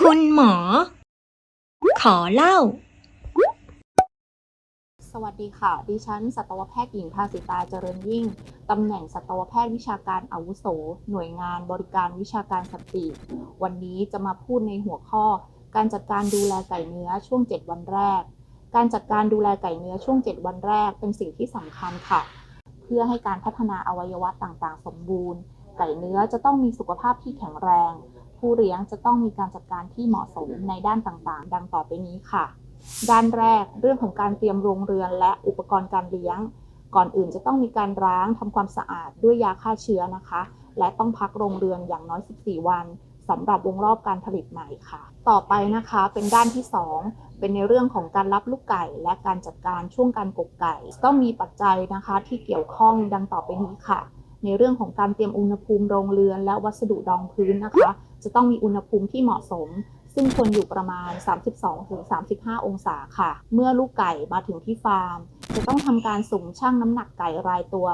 คุณหมอ ขอเล่า สวัสดีค่ะ ดิฉัน สัตวแพทย์หญิงภาสิตาเจริญยิ่ง ตำแหน่งสัตวแพทย์วิชาการอาวุโส หน่วยงานบริการวิชาการสัตว์ปีกวันนี้จะมาพูดในหัวข้อ การจัดการดูแลไก่เนื้อช่วง 7 วันแรก การจัดการดูแลไก่เนื้อช่วง 7 วันแรกเป็นสิ่งที่สำคัญค่ะ เพื่อให้การพัฒนาอวัยวะต่างๆ สมบูรณ์ ไก่เนื้อจะต้องมีสุขภาพที่แข็งแรง ผู้เลี้ยงจะต้องมีการจัดการที่เหมาะสมในด้านต่างๆ ดังต่อไปนี้ค่ะ ด้านแรกเรื่องของการเตรียมโรงเรือนและอุปกรณ์การเลี้ยง ก่อนอื่นจะต้องมีการล้างทำความสะอาดด้วยยาฆ่าเชื้อนะคะ และต้องพักโรงเรือนอย่างน้อย 14 วันสำหรับวงรอบการผลิตใหม่ค่ะ ต่อไปนะคะเป็นด้านที่ 2 เป็นในเรื่องของการรับลูกไก่และการจัดการช่วงการกกไก่ ต้องมีปัจจัยนะคะที่เกี่ยวข้องดังต่อไปนี้ค่ะ ในเรื่องของการเตรียมอุณหภูมิโรงเรือน และวัสดุรองพื้นนะคะ จะต้องมีอุณหภูมิที่เหมาะสม ซึ่งควรอยู่ประมาณ 32-35 องศาค่ะ เมื่อลูกไก่มาถึงที่ฟาร์ม จะต้องทำการสุ่มชั่งน้ำหนักไก่รายตัว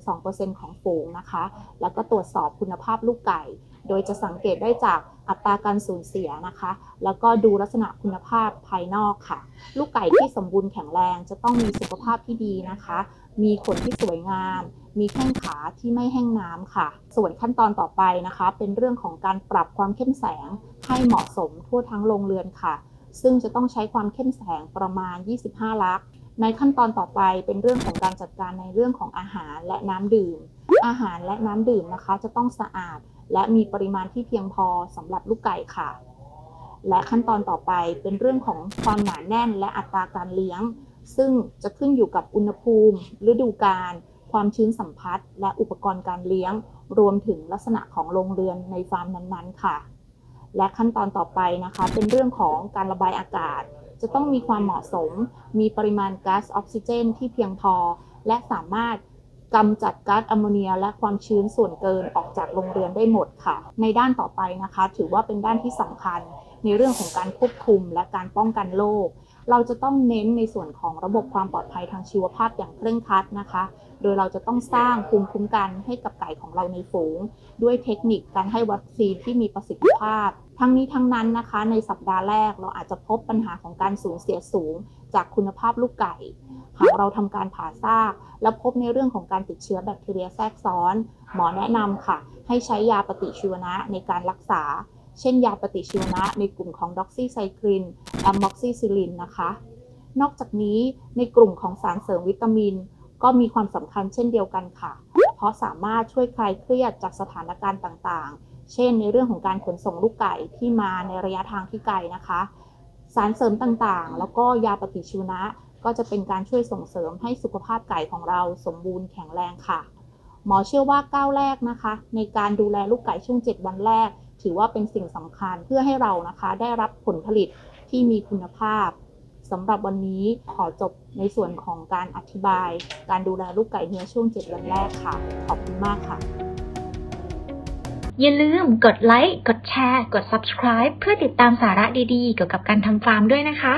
1-2%ของฝูงนะคะ แล้วก็ตรวจสอบคุณภาพลูกไก่ โดยจะสังเกตได้จากอัตราการสูญเสียนะคะ แล้วก็ดูลักษณะคุณภาพภายนอกค่ะ ลูกไก่ที่สมบูรณ์แข็งแรงจะต้องมีสุขภาพที่ดีนะคะ มีขนที่สวยงาม มีแข้งขาที่ไม่แห้งน้ำค่ะ ส่วนขั้นตอนต่อไปนะคะ เป็นเรื่องของการปรับความเข้มแสงให้เหมาะสมทั่วทั้งโรงเรือนค่ะ ซึ่งจะต้องใช้ความเข้มแสงประมาณ 25 ลักในขั้นตอนต่อไปเป็นเรื่องของการจัดการในเรื่องของอาหารและน้ำดื่ม อาหารและน้ำดื่มนะคะ จะต้องสะอาด และมีปริมาณที่เพียงพอสำหรับลูกไก่ค่ะ และขั้นตอนต่อไปเป็นเรื่องของความหนาแน่นและอัตราการเลี้ยง ซึ่งจะขึ้นอยู่กับอุณหภูมิ ฤดูกาลความชื้นสัมผัส และอุปกรณ์การเลี้ยง รวมถึงลักษณะของโรงเรือนในฟาร์มนั้นๆ ค่ะ และขั้นตอนต่อไปนะคะ เป็นเรื่องของการระบายอากาศ จะต้องมีความเหมาะสม มีปริมาณก๊าซออกซิเจน ที่เพียงพอ และสามารถ กำจัดก๊าซแอมโมเนีย และความชื้นส่วนเกินออกจากโรงเรือนได้หมดค่ะ ในด้านต่อไปนะคะ ถือว่าเป็นด้านที่สำคัญ ในเรื่องของการควบคุมและการป้องกันโรคเราจะต้องเน้นในส่วนของระบบความปลอดภัยทางชีวภาพอย่างเคร่งครัดนะคะ โดยเราจะต้องสร้างภูมิคุ้มกันให้กับไก่ของเราในฝูง ด้วยเทคนิคการให้วัคซีนที่มีประสิทธิภาพ ทั้งนี้ทั้งนั้นนะคะ ในสัปดาห์แรกเราอาจจะพบปัญหาของการสูญเสียสูง จากคุณภาพลูกไก่ หากเราทำการผ่าซาก และพบในเรื่องของการติดเชื้อแบคทีเรียแทรกซ้อน หมอแนะนำค่ะ ให้ใช้ยาปฏิชีวนะในการรักษา เช่นยาปฏิชีวนะในกลุ่มของด็อกซีไซคลินแอมม็อกซิซิลินนะคะ นอกจากนี้ในกลุ่มของสารเสริมวิตามิน ก็มีความสำคัญเช่นเดียวกันค่ะ เพราะสามารถช่วยคลายเครียดจากสถานการณ์ต่างๆ เช่น ในเรื่องของการขนส่งลูกไก่ที่มาในระยะทางที่ไกลนะคะ สารเสริมต่างๆ แล้วก็ยาปฏิชีวนะ ก็จะเป็นการช่วยส่งเสริมให้สุขภาพไก่ของเราสมบูรณ์แข็งแรงค่ะ หมอเชื่อว่าก้าวแรกนะคะ ในการดูแลลูกไก่ช่วง 7 วันแรก ถือว่าเป็นสิ่งสำคัญเพื่อให้เรานะคะ ได้รับผลผลิตที่มีคุณภาพสำหรับวันนี้ขอจบในส่วนของการอธิบาย การดูแลลูกไก่เนื้อช่วง 7 วันแรกค่ะ ขอบคุณมากค่ะ อย่าลืมกดไลค์ กดแชร์ กด subscribe เพื่อติดตามสาระดีๆ เกี่ยวกับการทำฟาร์มด้วยนะคะ